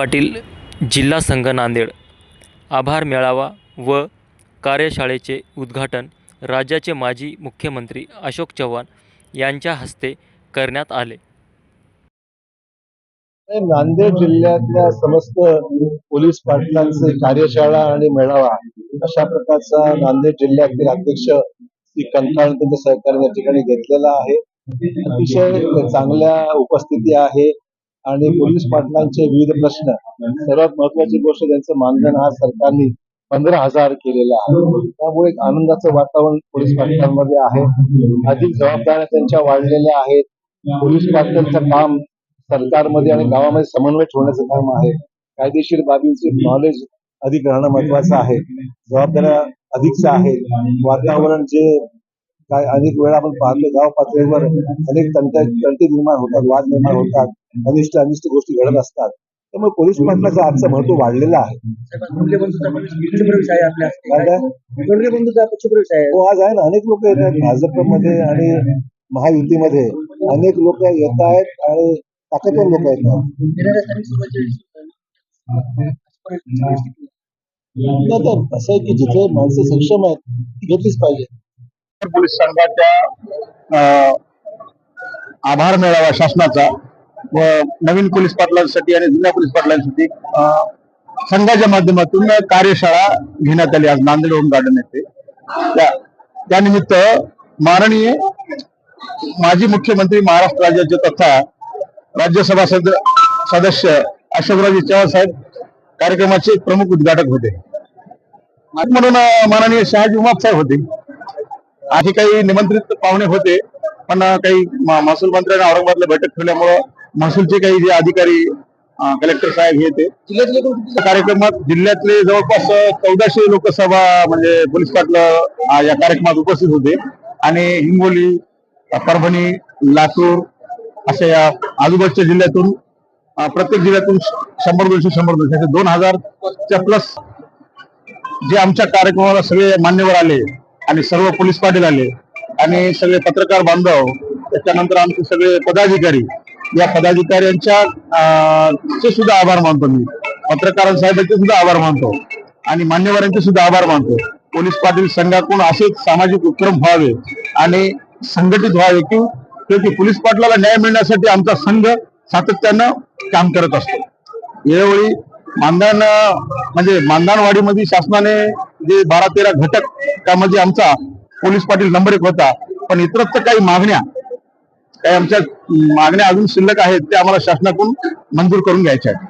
पाटील जिल्हा संघ नांदेड. आभार मेळावा व कार्यशाळेचे उद्घाटन राज्याचे माजी मुख्यमंत्री अशोक चव्हाण यांच्या हस्ते करण्यात आले. नांदेड जिल्ह्यातल्या समस्त पोलीस पाटलांचे कार्यशाळा आणि मेळावा अशा प्रकारचा नांदेड जिल्ह्यातील अध्यक्ष श्री कंठाळ त्यांच्या सहकार्य या ठिकाणी घेतलेला आहे. अतिशय चांगल्या उपस्थिती आहे. आणि पोलीस पाटलांचे विविध प्रश्न. सर्वात महत्वाची गोष्ट त्यांचं मानधन आज सरकारने पंधरा हजार केलेलं आहे. त्यामुळे एक आनंदाचं वातावरण पोलीस पाटलांमध्ये आहे. अधिक जबाबदाऱ्या त्यांच्या वाढलेल्या आहेत. पोलीस पाटलांचं काम सरकारमध्ये आणि गावामध्ये समन्वय ठेवण्याचं काम आहे. कायदेशीर बाबींचे नॉलेज अधिक राहणं महत्वाचं आहे. जबाबदाऱ्या अधिकच्या आहेत. वातावरण जे काय अनेक वेळा आपण पाहतो गाव पातळीवर अनेक तंट तंटे निर्माण होतात वाद निर्माण होतात. अनिष्ट अनिष्ट गोष्टी घडत असतात. त्यामुळे पोलीस पाटलाचं आजचं महत्त्व वाढलेलं आहे. हो आज आहे ना. अनेक लोक येत आहेत भाजपमध्ये आणि महायुतीमध्ये. अनेक लोक येत आहेत आणि ताकदवर लोक येत आहेत असं आहे की जिथे माणसं सक्षम आहेत ती घेतलीच पाहिजे. पोलीस संघाच्या आभार मेळावा शासनाचा नवीन पोलीस पाटलांसाठी आणि जुन्या पोलीस पाटलांसाठी संघाच्या माध्यमातून कार्यशाळा घेण्यात आली आज नांदेड होम गार्डन येथे. त्या- त्यानिमित्त माननीय माजी मुख्यमंत्री महाराष्ट्र राज्याचे तथा राज्यसभा सदस्य अशोकराजे चव्हाण साहेब कार्यक्रमाचे प्रमुख उद्घाटक होते. म्हणून माननीय शहाजी उमाप साहेब होते. आधी काही निमंत्रित पाहुणे होते पण काही महसूल मंत्र्यांना औरंगाबादला बैठक ठेवल्यामुळं महसूलचे काही जे अधिकारी कलेक्टर साहेब हे ते कार्यक्रमात जिल्ह्यातले जवळपास चौदाशे लोकसभा म्हणजे पोलीस पाटल या कार्यक्रमात उपस्थित होते. आणि हिंगोली परभणी लातूर अशा या आजूबाजूच्या जिल्ह्यातून प्रत्येक जिल्ह्यातून शंभर दोनशे शंभर दोनशे असे दोन हजारच्या प्लस जे आमच्या कार्यक्रमाला सगळे मान्यवर आले आणि सर्व पोलीस पाटील आले आणि सगळे पत्रकार बांधव त्याच्यानंतर आमचे सगळे पदाधिकारी या पदाधिकाऱ्यांच्या चे सुद्धा आभार मानतो मी. पत्रकार साहेबांचे सुद्धा आभार मानतो. आणि मान्यवरांचे सुद्धा आभार मानतो. पोलीस पाटील संघाकडून असेच सामाजिक उपक्रम व्हावे आणि संघटित व्हावे की क्योंकि पोलीस पाटलाला न्याय मिळण्यासाठी आमचा संघ सातत्यानं काम करत असतो. यावेळी मानधन म्हणजे मानधनवाडीमध्ये शासनाने जे बारा तेरा घटक त्यामध्ये आमचा पोलीस पाटील नंबर एक होता. पण इतरत्र काही मागण्या काही आमच्या मागण्या अजून शिल्लक आहेत त्या आम्हाला शासनाकडून मंजूर करून घ्यायच्या आहेत.